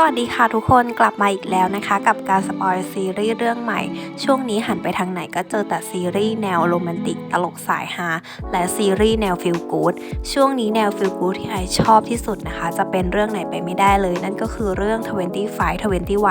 สวัสดีค่ะทุกคนกลับมาอีกแล้วนะคะ กับการสปอยซีรีส์เรื่องใหม่ ช่วงนี้หันไปทางไหนก็เจอแต่ซีรีส์แนวโรแมนติกตลกสายฮาและซีรีส์แนวฟิลกู๊ดช่วงนี้แนวฟิลกู๊ดที่ไอชอบที่สุดนะคะ จะเป็นเรื่องไหนไปไม่ได้เลย นั่นก็คือเรื่อง 25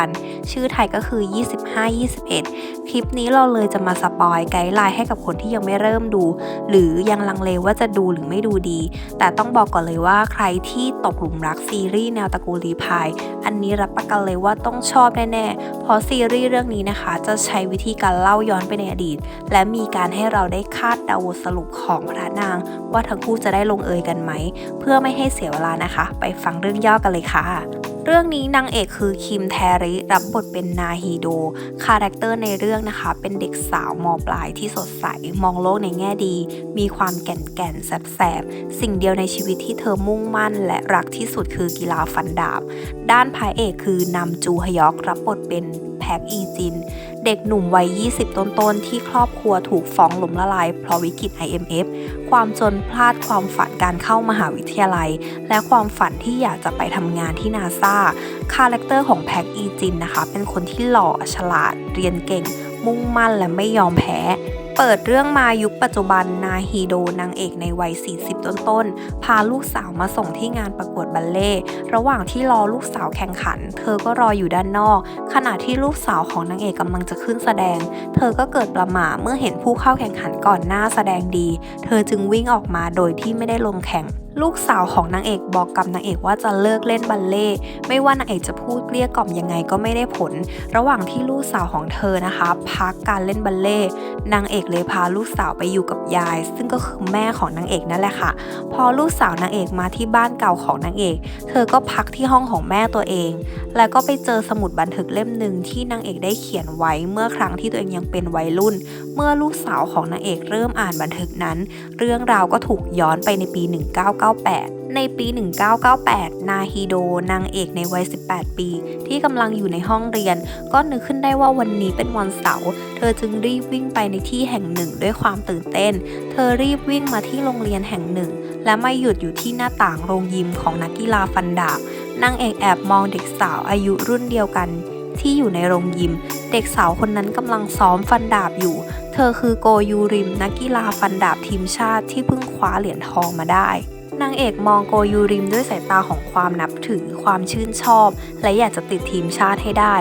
21 ชื่อไทยก็คือ 25 21 คลิปนี้เราเลยจะมาสปอยไกด์ไลน์ให้กับคนที่ยังไม่เริ่มดู หรือยังลังเลว่าจะดูหรือไม่ดูดี แต่ต้องบอกก่อนเลยว่าใครที่ตกหลุมรักซีรีส์แนวตะกูลีพายอันนี้รับประกันเลยว่าต้องชอบแน่ๆ เพราะซีรีส์เรื่องนี้นะคะ จะใช้วิธีการเล่าย้อนไปในอดีต และมีการให้เราได้คาดเดาสรุปของพระนาง ว่าทั้งคู่จะได้ลงเอยกันไหม เพื่อไม่ให้เสียเวลานะคะ ไปฟังเรื่องย่อกันเลยค่ะ เรื่องนี้นางเอกคือคิมแทริรับบทเป็นนาฮีโด คาแรคเตอร์ในเรื่องนะคะ เป็นเด็กสาวมปลายที่สดใส มองโลกในแง่ดี มีความแก่นแก่นแสบแสบๆสิ่งเดียวในชีวิตที่เธอมุ่งมั่น และรักที่สุดคือกีฬาฟันดาบ ด้านพระเอกคือนำจูฮยอกรับบทเป็นแพ็กอีจิน เด็กหนุ่มวัย 20 ต้นๆ ที่ครอบครัวถูกฟ้องล้มละลาย เพราะวิกฤต IMF ความจนพลาดความฝันการเข้ามหาวิทยาลัย และความฝันที่อยากจะไปทำงานที่นาซาคาแรคเตอร์ของแพ็กอีจินนะคะ เป็นคนที่หล่อฉลาด เรียนเก่ง มุ่งมั่นและไม่ยอมแพ้ เปิดเรื่องมายุคปัจจุบันนาฮีโดนางเอกในวัย 40 ต้นๆ พาลูกสาวมาส่งที่งานประกวดบัลเล่ระหว่างที่รอลูกสาวแข่งขัน เธอก็รออยู่ด้านนอก ขณะที่ลูกสาวของนางเอกกำลังจะขึ้นแสดง เธอก็เกิดประหม่าเมื่อเห็นผู้เข้าแข่งขันก่อนหน้าแสดงดี เธอจึงวิ่งออกมาโดยที่ไม่ได้ลงแข่ง ลูกสาวของนางเอกบอกกับนางเอกว่าจะเลิกเล่นบัลเล่ไม่ว่านางเอกจะพูดเกลี้ยกล่อมยังไงก็ไม่ได้ผล ระหว่างที่ลูกสาวของเธอนะคะ พักการเล่นบัลเล่นางเอกเลยพาลูกสาวไปอยู่กับยาย ซึ่งก็คือแม่ของนางเอกนั่นแหละค่ะ พอลูกสาวนางเอกมาที่บ้านเก่าของนางเอก เธอก็พักที่ห้องของแม่ตัวเอง แล้วก็ไปเจอสมุดบันทึกเล่มหนึ่งที่นางเอกได้เขียนไว้เมื่อครั้งที่ตัวเองยังเป็นวัยรุ่น เมื่อลูกสาวของนางเอกเริ่มอ่านบันทึกนั้น เรื่องราวก็ถูกย้อนไปในปี 1 9 9 1998 ในปี 1998 นาฮิโด นางเอกในวัย 18 ปี ที่กำลังอยู่ในห้องเรียน ก็นึกขึ้นได้ว่าวันนี้เป็นวันเสาร์ เธอจึงรีบวิ่งไปในที่แห่งหนึ่งด้วยความตื่นเต้น เธอรีบวิ่งมาที่โรงเรียนแห่งหนึ่ง และไม่หยุดอยู่ที่หน้าต่างโรงยิมของนักกีฬาฟันดาบ นางเอกแอบมองเด็กสาวอายุรุ่นเดียวกันที่อยู่ในโรงยิม เด็กสาวคนนั้นกำลังซ้อมฟันดาบอยู่ เธอคือโกยูริม นักกีฬาฟันดาบทีมชาติที่เพิ่งคว้าเหรียญทองมาได้ นางเอกมองโกยูริมด้วยสายตาของความนับถือความชื่นชอบ และอยากจะติดทีมชาติให้ได้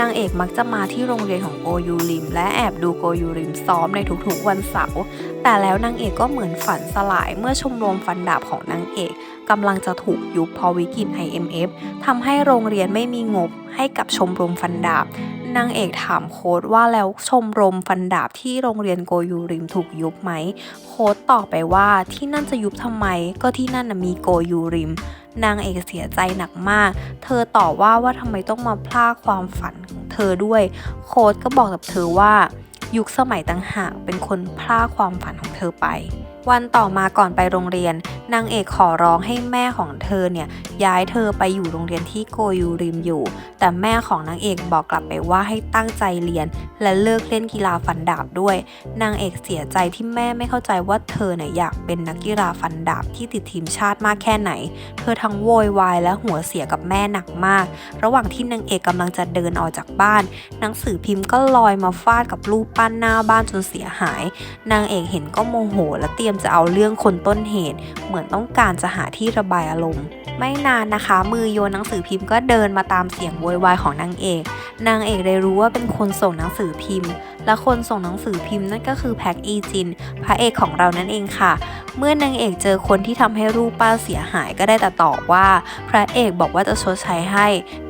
นางเอกมักจะมาที่โรงเรียนของโกยูริม และแอบดูโกยูริมซ้อมในทุกๆวันเสาร์แต่แล้วนางเอกก็เหมือนฝันสลายเมื่อชมรมฟันดาบของนางเอก กำลังจะถูกยุบเพราะวิกฤต IMF ทำให้โรงเรียนไม่มีงบให้กับชมรมฟันดาบนางเอกถามโค้ดว่าแล้วชมรมฟันดาบที่โรงเรียนโกยูริมถูกยุบไหม โค้ดตอบไปว่าที่นั่นจะยุบทำไม ก็ที่นั่นมีโกยูริม นางเอกเสียใจหนักมาก เธอต่อว่าว่าทำไมต้องมาพลากความฝันของเธอด้วย โค้ดก็บอกกับเธอว่า ยุคสมัยต่างหากเป็นคนพลากความฝันของเธอไป วันต่อมาก่อนไปโรงเรียน นางเอกขอร้องให้แม่ของเธอเนี่ยย้ายเธอไปอยู่โรงเรียนที่โกยูริมอยู่ แต่แม่ของนางเอกบอกกลับไปว่าให้ตั้งใจเรียน และเลิกเล่นกีฬาฟันดาบด้วย นางเอกเสียใจที่แม่ไม่เข้าใจว่าเธอเนี่ยอยากเป็นนักกีฬาฟันดาบที่ติดทีมชาติมากแค่ไหน เธอทั้งโวยวายและหัวเสียกับแม่หนักมาก ระหว่างที่นางเอกกำลังจะเดินออกจากบ้าน หนังสือพิมพ์ก็ลอยมาฟาดกับรูปปั้นหน้าบ้านจนเสียหาย นางเอกเห็นก็โมโหและเตรียมจะเอาเรื่องคนต้นเหตุ เหมือนต้องการจะหาที่ระบายอารมณ์ ไม่นานนะคะ มือโยนหนังสือพิมพ์ก็เดินมาตามเสียงโวยวายของนางเอก นางเอกเลยรู้ว่าเป็นคนส่งหนังสือพิมพ์ และคนส่งหนังสือพิมพ์นั่นก็คือแพ็กอีจิน พระเอกของเรานั่นเองค่ะ เมื่อนางเอกเจอคนที่ทำให้รูปป้าเสียหายก็ได้แต่ตอบว่า พระเอกบอกว่าจะชดใช้ให้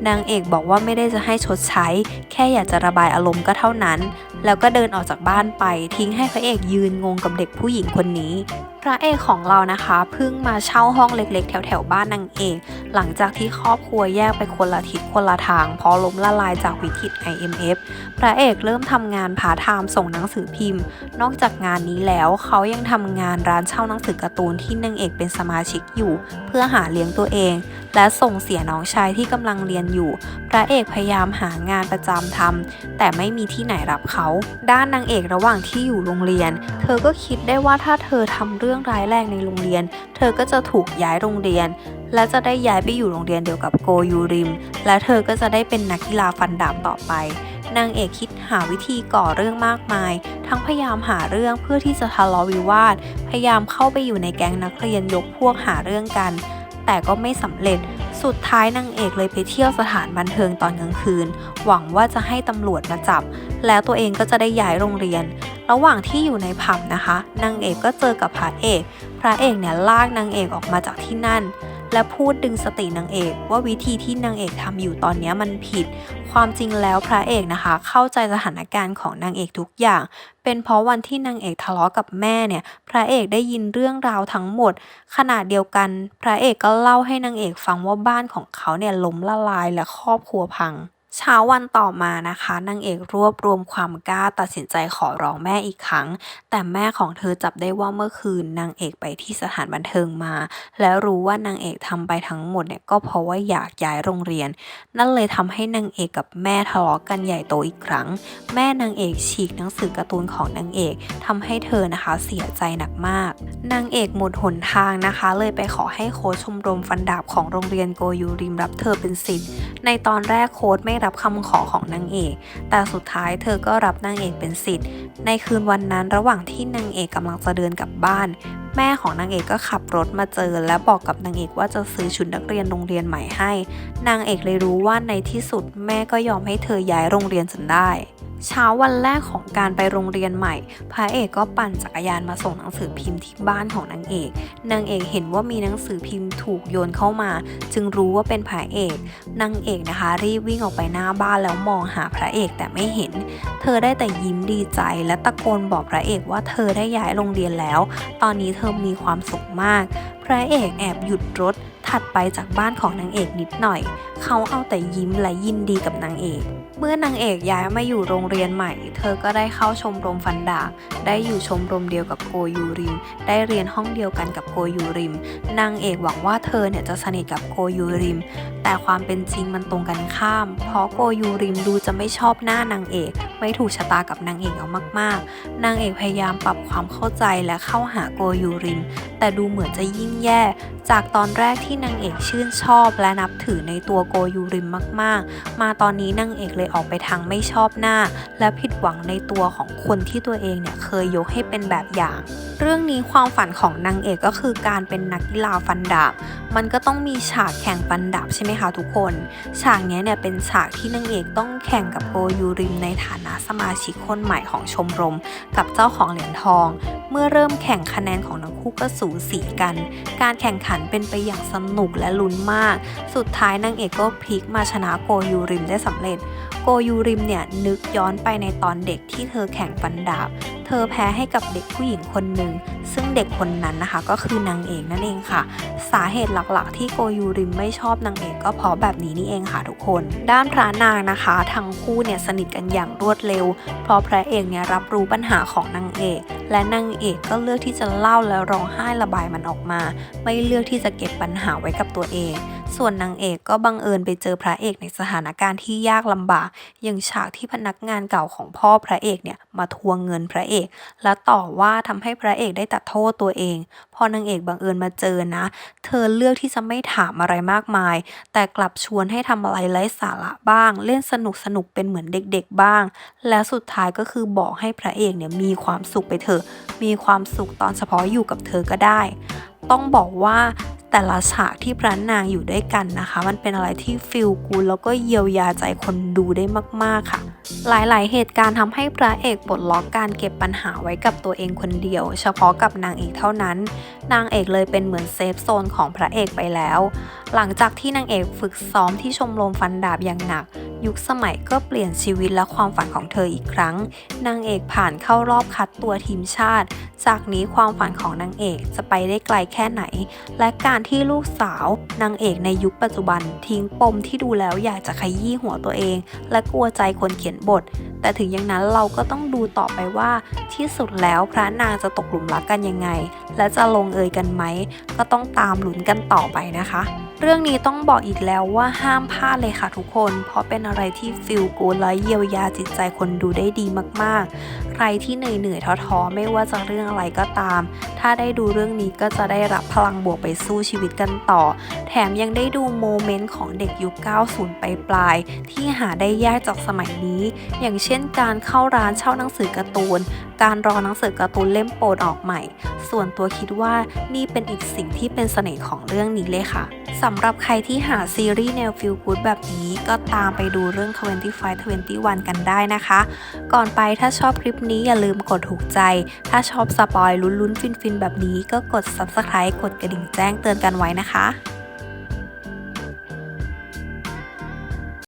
นางเอกบอกว่าไม่ได้จะให้ชดใช้ แค่อยากจะระบายอารมณ์ก็เท่านั้น แล้วก็เดินออกจากบ้านไปทิ้งให้พระเอกยืนงงกับเด็กผู้หญิงคนนี้พระเอกของเรานะคะเพิ่งมาเช่าห้องเล็กๆ แถวๆบ้านนางเอก หลังจากที่ครอบครัวแยกไปคนละทิศคนละทางเพราะล้มละลายจากวิกฤต IMF พระเอกเริ่มทำงานพาาร์ทไทม์ส่งหนังสือพิมพ์ นอกจากงานนี้แล้วเขายังทำงานร้านเช่าหนังสือการ์ตูนที่นางเอกเป็นสมาชิกอยู่ เพื่อหาเลี้ยงตัวเองและส่งเสียน้องชายที่กำลังเรียนอยู่ พระเอกพยายามหางานประจำทำแต่ไม่มีที่ไหนรับเขา ด้านนางเอกระหว่างที่อยู่โรงเรียน เธอก็คิดได้ว่าถ้าเธอทำเรื่องร้ายแรงในโรงเรียน เธอก็จะถูกย้ายโรงเรียน และจะได้ย้ายไปอยู่โรงเรียนเดียวกับโกยูริม และเธอก็จะได้เป็นนักกีฬาฟันดาบต่อไปนางเอกคิดหาวิธีก่อเรื่องมากมาย ทั้งพยายามหาเรื่องเพื่อที่จะทะเลาะวิวาท พยายามเข้าไปอยู่ในแก๊งนักเรียนยกพวกหาเรื่องกัน แต่ก็ไม่สำเร็จ สุดท้ายนางเอกเลยไปเที่ยวสถานบันเทิงตอนกลางคืน หวังว่าจะให้ตำรวจมาจับ แล้วตัวเองก็จะได้ย้ายโรงเรียน ระหว่างที่อยู่ในผับนะคะ นางเอกก็เจอกับพระเอก พระเอกเนี่ยลากนางเอกออกมาจากที่นั่น และพูดดึงสตินางเอก ว่าวิธีที่นางเอกทำอยู่ตอนนี้มันผิด ความจริงแล้วพระเอกนะคะ เข้าใจสถานการณ์ของนางเอกทุกอย่าง เป็นเพราะวันที่นางเอกทะเลาะกับแม่เนี่ยพระเอกได้ยินเรื่องราวทั้งหมด ขณะเดียวกัน พระเอกก็เล่าให้นางเอกฟังว่าบ้านของเขาเนี่ยล้มละลายและครอบครัวพัง เช้าวันต่อมานะคะนางเอกรวบรวมความกล้าตัดสินใจขอร้องแม่อีกครั้ง แต่แม่ของเธอจับได้ว่าเมื่อคืนนางเอกไปที่สถานบันเทิงมา แล้วรู้ว่านางเอกทำไปทั้งหมดเนี่ยก็เพราะว่าอยากย้ายโรงเรียน นั่นเลยทำให้นางเอกกับแม่ทะเลาะกันใหญ่โตอีกครั้ง แม่นางเอกฉีกหนังสือการ์ตูนของนางเอกทำให้เธอนะคะเสียใจหนักมากนางเอกหมดหนทางนะคะ เลยไปขอให้โค้ชชมรมฟันดาบของโรงเรียนโกยูริมรับเธอเป็นศิษย์ในตอนแรกโค้ดไม่รับคำขอของนางเอก แต่สุดท้ายเธอก็รับนางเอกเป็นสิทธิ์ ในคืนวันนั้นระหว่างที่นางเอกกำลังจะเดินกลับบ้าน แม่ของนางเอกก็ขับรถมาเจอ และบอกกับนางเอกว่าจะซื้อชุดนักเรียนโรงเรียนใหม่ให้ นางเอกเลยรู้ว่าในที่สุดแม่ก็ยอมให้เธอย้ายโรงเรียนจนได้ เช้าวันแรกของการไปโรงเรียนใหม่ พระเอกก็ปั่นจักรยานมาส่งหนังสือพิมพ์ที่บ้านของนางเอก นางเอกเห็นว่ามีหนังสือพิมพ์ถูกโยนเข้ามา จึงรู้ว่าเป็นพระเอก นางเอกนะคะ รีบวิ่งออกไปหน้าบ้านแล้วมองหาพระเอกแต่ไม่เห็น เธอได้แต่ยิ้มดีใจ และตะโกนบอกพระเอกว่าเธอได้ย้ายโรงเรียนแล้ว ตอนนี้เธอมีความสุขมาก พระเอกแอบหยุดรถถัดไปจากบ้านของนางเอกนิดหน่อย เขาเอาแต่ยิ้มและยินดีกับนางเอก เมื่อนางเอกย้ายมาอยู่โรงเรียนใหม่ เธอก็ได้เข้าชมรมฟันดาบ ได้อยู่ชมรมเดียวกับโกยูริม ได้เรียนห้องเดียวกันกับโกยูริม นางเอกหวังว่าเธอเนี่ยจะสนิทกับโกยูริม แต่ความเป็นจริงมันตรงกันข้าม เพราะโกยูริมดูจะไม่ชอบหน้านางเอก ไม่ถูกชะตากับนางเอกเอามาก ๆ นางเอกพยายามปรับความเข้าใจและเข้าหาโกยูริม แต่ดูเหมือนจะยิ่งแย่ จากตอนแรกที่นางเอกชื่นชอบและนับถือในตัวโกยูริมมาก ๆ มาตอนนี้นางเอกเลยออกไปทางไม่ชอบหน้า และผิดหวังในตัวของคนที่ตัวเองเนี่ยเคยยกให้เป็นแบบอย่าง เรื่องนี้ความฝันของนางเอกก็คือการเป็นนักกีฬาฟันดาบ มันก็ต้องมีฉากแข่งฟันดาบใช่ไหมคะทุกคน ฉากนี้เนี่ยเป็นฉากที่นางเอกต้องแข่งกับโกยูริมในฐานะสมาชิกคนใหม่ของชมรม กับเจ้าของเหรียญทอง เมื่อเริ่มแข่งคะแนนของทั้งคู่ก็สูสีกัน การแข่งขันเป็นไปอย่างสนุกและลุ้นมาก สุดท้ายนางเอกก็พลิกมาชนะโกยูริมได้สำเร็จโกยูริมเนี่ยนึกย้อนไปในตอนเด็กที่เธอแข่งฟันดาบ เธอแพ้ให้กับเด็กผู้หญิงคนหนึ่ง ซึ่งเด็กคนนั้นนะคะก็คือนางเอกนั่นเองค่ะ สาเหตุหลักๆ ที่โกยูริมไม่ชอบนางเอกก็เพราะแบบนี้นี่เองค่ะทุกคน ด้านพระนางนะคะ ทั้งคู่เนี่ยสนิทกันอย่างรวดเร็ว เพราะพระเอกเนี่ยรับรู้ปัญหาของนางเอก และนางเอกก็เลือกที่จะเล่าและร้องไห้ระบายมันออกมา ไม่เลือกที่จะเก็บปัญหาไว้กับตัวเอง ส่วนนางเอกก็บังเอิญไปเจอพระเอกในสถานการณ์ที่ยากลำบาก อย่างฉากที่พนักงานเก่าของพ่อพระเอกเนี่ยมาทวงเงินพระเอก และต่อว่าทำให้พระเอกได้ตัดโทษตัวเอง พอนางเอกบังเอิญมาเจอนะ เธอเลือกที่จะไม่ถามอะไรมากมาย แต่กลับชวนให้ทำอะไรไร้สาระบ้าง เล่นสนุกสนุกเป็นเหมือนเด็กๆบ้าง และสุดท้ายก็คือบอกให้พระเอกเนี่ยมีความสุขไปเถอะ มีความสุขตอนเฉพาะอยู่กับเธอก็ได้ ต้องบอกว่า แต่ละฉากที่พระนางอยู่ด้วยกันนะคะ มันเป็นอะไรที่ฟิลกูแล้วก็เยียวยาใจคนดูได้มากๆค่ะ หลายๆ เหตุการณ์ทำให้พระเอกปลดล็อกการเก็บปัญหาไว้กับตัวเองคนเดียว เฉพาะกับนางเอกเท่านั้น นางเอกเลยเป็นเหมือนเซฟโซนของพระเอกไปแล้ว หลังจากที่นางเอกฝึกซ้อมที่ชมรมฟันดาบอย่างหนัก ยุคสมัยก็เปลี่ยนชีวิตและความฝันของเธออีกครั้ง นางเอกผ่านเข้ารอบคัดตัวทีมชาติ จากนี้ความฝันของนางเอกจะไปได้ไกลแค่ไหน และการที่ลูกสาวนางเอกในยุคปัจจุบัน ทิ้งปมที่ดูแล้วอยากจะขยี้หัวตัวเอง และกลัวใจคนเขียนบท แต่ถึงอย่างนั้นเราก็ต้องดูต่อไปว่าที่สุดแล้วพระนางจะตกหลุมรักกันยังไง และจะลงเอยกันไหม ก็ต้องตามหลุนกันต่อไปนะคะ เรื่องนี้ต้องบอกอีกแล้วว่าห้ามพลาดเลยค่ะทุกคน เพราะเป็นอะไรที่ฟิลกูและเยียวยาจิตใจคนดูได้ดีมากๆ ใครที่เหนื่อยเหนื่อยๆท้อๆไม่ว่าจะเรื่องอะไรก็ตาม ถ้าได้ดูเรื่องนี้ก็จะได้รับพลังบวกไปสู้ชีวิตกันต่อ แถมยังได้ดูโมเมนต์ของเด็กยุค 90 ไปปลาย ที่หาได้ยากจากสมัยนี้ อย่างเช่นการเข้าร้านเช่าหนังสือการ์ตูน การรอหนังสือการ์ตูนเล่มโปรดออกใหม่ ส่วนตัวคิดว่านี่เป็นอีกสิ่งที่เป็นเสน่ห์ของเรื่องนี้เลยค่ะ สำหรับใครที่หาซีรีส์แนวฟิลกูดแบบนี้ก็ตามไปดูเรื่อง 25 21 กันได้นะคะ ก่อนไปถ้าชอบคลิปนี้อย่าลืมกดถูกใจ ถ้าชอบสปอยลุ้นๆ ฟินๆ แบบนี้ก็กด Subscribe กดกระดิ่งแจ้งเตือนกันไว้นะคะ